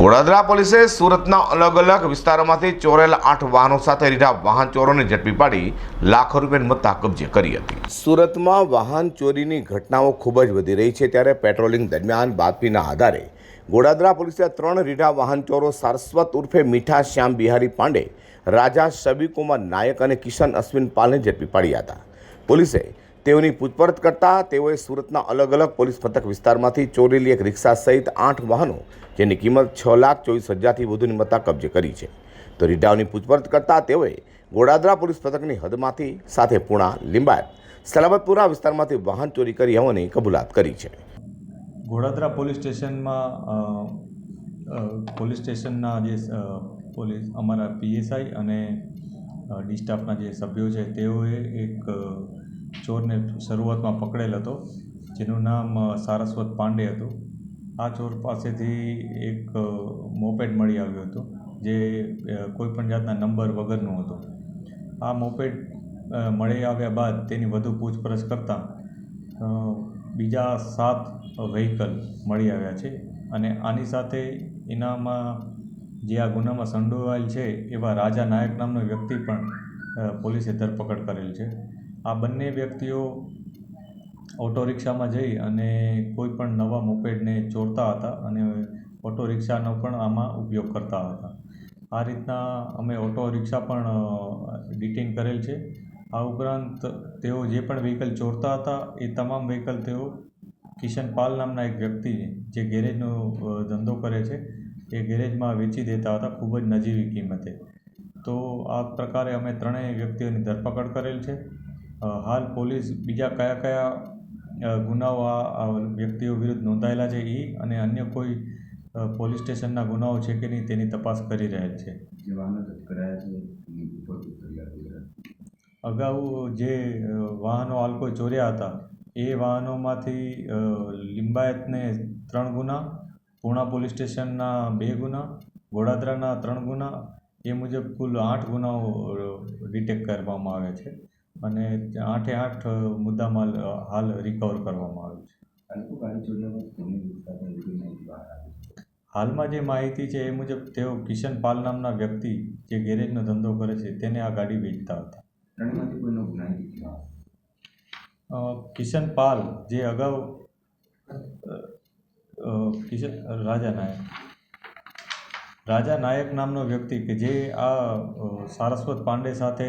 વડોદરા પોલીસે સુરતના અલગ અલગ વિસ્તારોમાંથી ચોરેલા આઠ વાહનો સાથે રીઢા વાહન ચોરોને ઝડપી પાડી લાખો રૂપિયાની મત્તા કબજે કરી હતી. સુરતમાં વાહન ચોરીની ઘટનાઓ ખૂબ જ વધી રહી છે ત્યારે પેટ્રોલિંગ દરમિયાન બાતમીના આધારે ગોડાદરા પોલીસે ત્રણ રીઢા વાહન ચોરો સારસ્વત ઉર્ફે મીઠા શ્યામ બિહારી પાંડે, રાજા શબીકુમાર નાયક અને કિશન અશ્વિન પાલને ઝડપી પાડ્યા હતા. પોલીસે તેઓની પૂછપરછ કરતા તેઓએ સુરતના અલગ અલગ પોલીસ મથક વિસ્તારમાંથી ચોરેલી એક રિક્ષા સહિત આઠ વાહનો, જેની કિંમત છ લાખ ચોવીસ હજારથી વધુની મત્તા કબજે કરી છે. તો રીઢાઓની પૂછપરછ કરતા તેઓએ ગોડાદરા પોલીસ મથકની હદમાંથી સાથે પૂણા, લિંબાયત, સલામતપુરા વિસ્તારમાંથી વાહન ચોરી કરી હોવાની કબૂલાત કરી છે. ગોડાદરા પોલીસ સ્ટેશનમાં પોલીસ સ્ટેશનના જે પોલીસ અમારા પીએસઆઈ અને ડી સ્ટાફના જે સભ્યો છે, તેઓએ એક ચોરને શરૂઆતમાં પકડેલ હતો, જેનું નામ સારસ્વત પાંડે હતું. આ ચોર પાસેથી એક મોપેડ મળી આવ્યું હતું, જે કોઈપણ જાતના નંબર વગરનું હતું. આ મોપેડ મળી આવ્યા બાદ તેની વધુ પૂછપરછ કરતાં બીજા સાત વ્હીકલ મળી આવ્યા છે અને આની સાથે એનામાં જે આ ગુનામાં સંડોવાયેલ છે એવા રાજા નાયક નામનો વ્યક્તિ પણ પોલીસે ધરપકડ કરેલ છે. આ બંને વ્યક્તિઓ ઓટો રિક્ષામાં જઈ અને કોઈ પણ નવા મોપેડને ચોરતા હતા અને ઓટો રિક્ષાનો પણ આમાં ઉપયોગ કરતા હતા. આ રીતના અમે ઓટો રિક્ષા પણ ડિટેન કરેલ છે. આ ઉપરાંત તેઓ જે પણ વ્હીકલ ચોરતા હતા એ તમામ વ્હીકલ તેઓ કિશન પાલ નામના એક વ્યક્તિ જે ગેરેજનો ધંધો કરે છે એ ગેરેજમાં વેચી દેતા હતા ખૂબ જ નજીવી કિંમતે. તો આ પ્રકારે અમે ત્રણેય વ્યક્તિઓની ધરપકડ કરેલ છે. હાલ પોલીસ બીજા કયા કયા ગુનાઓ આ વ્યક્તિઓ વિરુદ્ધ નોંધાયેલા છે એ અને અન્ય કોઈ પોલીસ સ્ટેશનના ગુનાઓ છે કે નહીં તેની તપાસ કરી રહેલ છે. અગાઉ જે વાહનો આ લોકોએ ચોર્યા હતા એ વાહનોમાંથી લિંબાયતને ત્રણ ગુના પૂણા પોલીસ સ્ટેશનના બે ગુના વડોદરાના ત્રણ ગુના એ મુજબ કુલ આઠ ગુનાઓ ડિટેક્ટ કરવામાં આવ્યા છે. અને આઠે આઠ મુદ્દામાલ હાલ રિકવર કરવામાં આવ્યો છે. હાલમાં જે માહિતી છે એ મુજબ તેઓ કિશન પાલ નામના વ્યક્તિ જે ગેરેજનો ધંધો કરે છે તેને આ ગાડી વેચતા હતા. કિશન પાલ જે અગાઉ કિશન રાજા નાયક રાજા નાયક નામનો વ્યક્તિ કે જે આ સારસ્વત પાંડે સાથે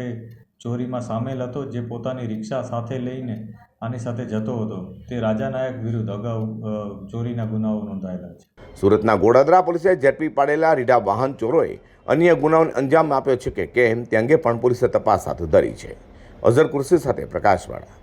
ચોરીમાં સામેલ હતો, જે પોતાની રિક્ષા સાથે લઈને આની સાથે જતો હતો. તે રાજા નાયક વિરુદ્ધ અગાઉ ચોરીના ગુનાઓ નોંધાયેલા છે. સુરતના ગોડાદરા પોલીસે ઝડપી પાડેલા રીઢા વાહન ચોરોએ અન્ય ગુનાઓને અંજામ આપ્યો છે કે કેમ તે અંગે પણ પોલીસે તપાસ હાથ ધરી છે. અઝર કુર્સી સાથે પ્રકાશવાળા.